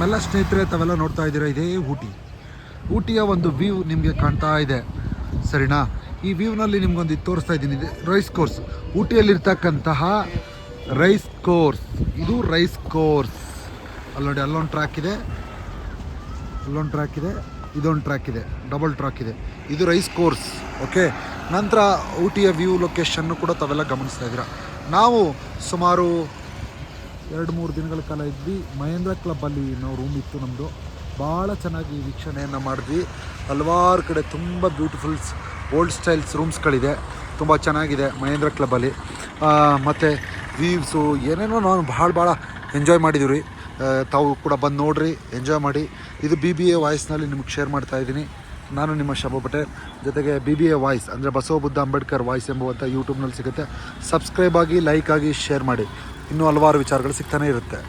ನಮ್ಮೆಲ್ಲ ಸ್ನೇಹಿತರೆ, ತಾವೆಲ್ಲ ನೋಡ್ತಾ ಇದ್ದೀರಾ ಇದೇ ಊಟಿ. ಊಟಿಯ ಒಂದು ವ್ಯೂ ನಿಮಗೆ ಕಾಣ್ತಾ ಇದೆ. ಸರಿನಾ? ಈ ವ್ಯೂನಲ್ಲಿ ನಿಮ್ಗೊಂದು ತೋರಿಸ್ತಾ ಇದ್ದೀನಿ. ಇದು ರೈಸ್ ಕೋರ್ಸ್ ಊಟಿಯಲ್ಲಿರ್ತಕ್ಕಂತಹ ರೈಸ್ ಕೋರ್ಸ್ ಇದು ರೈಸ್ ಕೋರ್ಸ್ ಅಲ್ಲಿ ನೋಡಿ, ಅಲ್ಲೊಂದು ಟ್ರ್ಯಾಕ್ ಇದೆ. ಅಲ್ಲೊಂದು ಟ್ರ್ಯಾಕ್ ಇದೆ. ಇದೊಂದು ಟ್ರ್ಯಾಕ್ ಇದೆ. ಡಬಲ್ ಟ್ರ್ಯಾಕ್ ಇದೆ. ಇದು ರೈಸ್ ಕೋರ್ಸ್ ಓಕೆ ನಂತರ ಊಟಿಯ ವ್ಯೂ ಲೊಕೇಶನ್ನು ಕೂಡ ತಾವೆಲ್ಲ ಗಮನಿಸ್ತಾ ಇದ್ದೀರಾ. ನಾವು ಸುಮಾರು ಎರಡು ಮೂರು ದಿನಗಳ ಕಾಲ ಇದ್ವಿ. ಮಹೇಂದ್ರ ಕ್ಲಬ್ಬಲ್ಲಿ ನಾವು ರೂಮ್ ಇತ್ತು ನಮ್ಮದು ಭಾಳ ಚೆನ್ನಾಗಿ ವೀಕ್ಷಣೆಯನ್ನು ಮಾಡಿದ್ವಿ. ಹಲವಾರು ಕಡೆ ತುಂಬ ಬ್ಯೂಟಿಫುಲ್ಸ್ ಓಲ್ಡ್ ಸ್ಟೈಲ್ಸ್ ರೂಮ್ಸ್ಗಳಿದೆ ತುಂಬ ಚೆನ್ನಾಗಿದೆ ಮಹೇಂದ್ರ ಕ್ಲಬ್ಬಲ್ಲಿ ಮತ್ತು ವ್ಯೂವ್ಸು ಏನೇನೋ ನಾನು ಭಾಳ ಭಾಳ ಎಂಜಾಯ್ ಮಾಡಿದ್ದೀವಿ ತಾವು ಕೂಡ ಬಂದು ನೋಡ್ರಿ ಎಂಜಾಯ್ ಮಾಡಿ. ಇದು ಬಿ ಬಿ ಎ ವಾಯ್ಸ್ನಲ್ಲಿ ನಿಮಗೆ ಶೇರ್ ಮಾಡ್ತಾ ಇದ್ದೀನಿ. ನಾನು ನಿಮ್ಮ ಶಬ ಪಟೇಲ್. ಜೊತೆಗೆ ಬಿ ಬಿ ಎ ವಾಯ್ಸ್ ಅಂದರೆ ಬಸವ ಬುದ್ಧ ಅಂಬೇಡ್ಕರ್ ವಾಯ್ಸ್ ಎಂಬುವಂಥ ಯೂಟ್ಯೂಬ್ನಲ್ಲಿ ಸಿಗುತ್ತೆ. ಸಬ್ಸ್ಕ್ರೈಬ್ ಆಗಿ ಲೈಕ್ ಆಗಿ ಶೇರ್ ಮಾಡಿ. ಇನ್ನೂ ಹಲವಾರು ವಿಚಾರಗಳು ಸಿಗ್ತಾನೆ ಇರುತ್ತೆ.